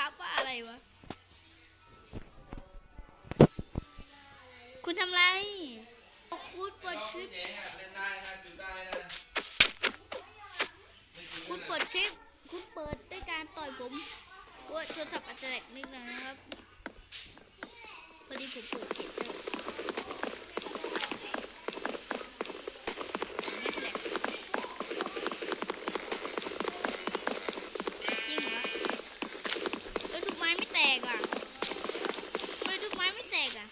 ครับว่าอะไรวะ คุณทำไรคุณเปิดคลิปคุณเปิดคลิปคุณเปิดด้วยการต่อยผมว่าโทรศัพท์อาจจะแหลกนิดหนึงนะครับพอดีผมเปิดคลิปแล้วไม่แหลกจริงเหรอเฮ้ยทุกไม้ไม่แตกอะเฮ้ยทุกไม้ไม่แตกอะ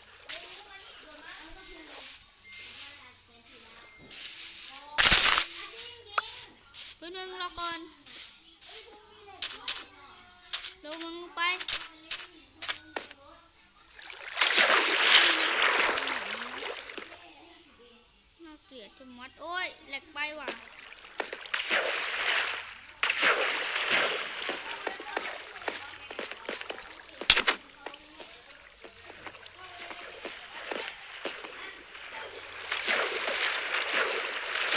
ตัวหนึ่งรอก่อนลงลงไป น่าเกลียดจะมัด โอ้ยแหลกไปว่ะ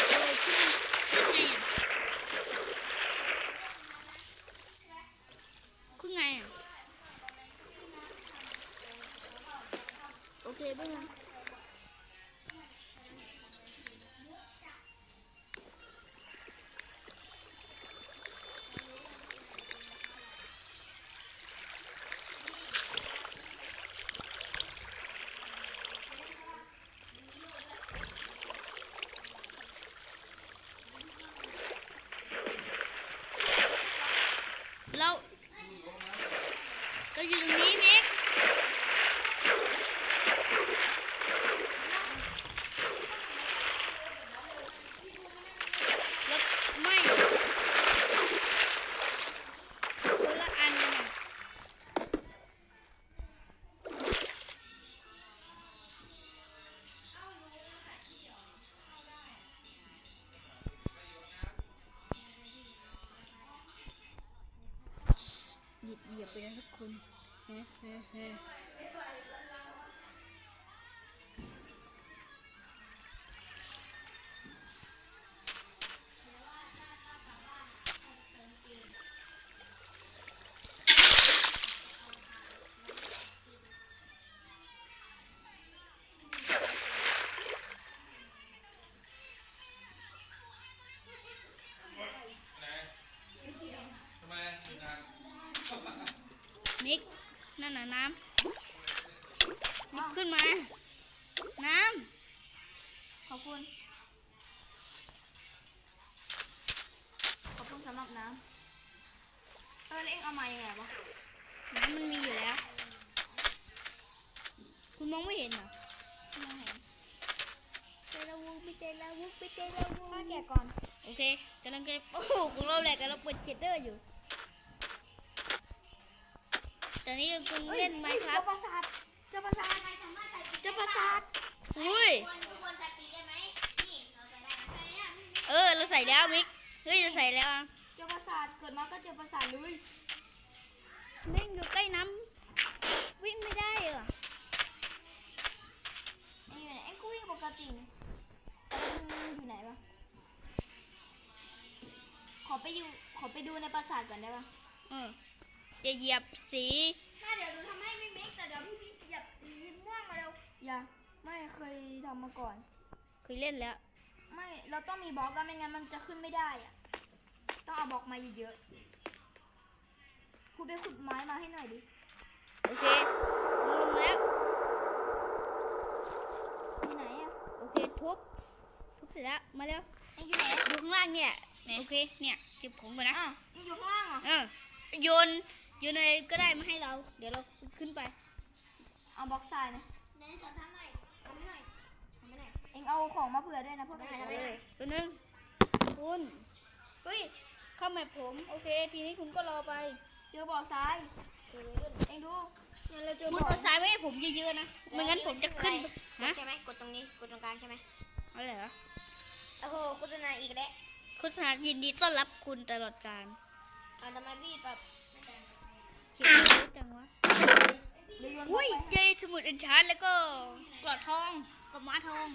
เออขึ้นขึ้นไงอะ ขึ้นไงอะ โอ หยิบเหยียบไปนะทุกคนเฮ้เฮ้เฮ้ มิกนั่นน่ะน้ำหยิบขึ้นมา น้ำขอบคุณ ขอบคุณสำหรับน้ำเออแล้วเอ็งเอามายังไงวะน้ำมันมีอยู่แล้ว คุณมองไม่เห็นเหรอไม่เห็นเจลาวูไม่เจลาวูไม่เจลาวูข้าแกะก่อน โอเคกำลังเก็บโอ้โหของเราแหลกกันเราเปิดเชดเดอร์อยู่ อนนี้คุณเล่นไหมครับ เจ้าประสาทเจ้าประสาทเจ้าประสาทอุ้ย เออ เราใส่แล้วมิก เฮ้ยเราใส่แล้วอะเจ้าประสาทเกิดมาก็เจอประสาทเลยเล่นอยู่ใกล้น้ำวิ่งไม่ได้เหรอเอ็งอยู่ไหนเอ็งก็วิ่งปกติอยู่ไหนวะขอไปอยู่ขอไปดูในปราสาทก่อนได้ปะเออ อย่าเหยียบสีถ้าเดี๋ยวหนูทำให้พี่มิกแต่เดี๋ยวพี่มิกหยับสีม่วงมาเร็วอย่าไม่เคยทำมาก่อน เคยเล่นแล้ว ไม่เราต้องมีบล็อกกันไม่งั้นมันจะขึ้นไม่ได้อะต้องเอาบล็อกมาเยอะๆคุณไปขุดไม้มาให้หน่อยดิโอเคลงแล้วอยู่ไหนอะโอเคทุบทุบเสร็จแล้วมาเร็วเอ็งอยู่ไหนดูข้างล่างเนี่ยเนี่ยโอเคเนี่ยเก็บของก่อนนะอะเอ็งอยู่ข้างล่างเหรอเออโยน โยนอะไรก็ได้มาให้เรา เดี๋ยวเราขึ้นไป เอาบล็อกทรายนะไหนสอนทำหน่อยทำให้หน่อยทำให้หน่อยเอ็งเอาของมาเผื่อด้วยนะพวกได้นี้ได้เลยตัวหนึงคุณเฮ้ยเข้ามาผมโอเค ทีนี้คุณก็รอไป เจอบ่อทรายเอ็งดูเนี่ยเราเจอคุณบ่อเอาสายไว้ให้ผมเยอะๆนะไม่งั้นผมจะขึ้นไปฮะใช่ไหมกดตรงนี้กดตรงกลางใช่ไหมอะไรเหรอโอ้โหโฆษณาอีกแล้วโฆษณายินดีต้อนรับคุณตลอดการอ่าทำไมพี่แบบ เขียนเยอะจังวะเดี๋ยวโยนบล็อกอุ้ยไปให้เจสมุดเอ็นชาร์แล้วก็กรอดทองกับม้าทอง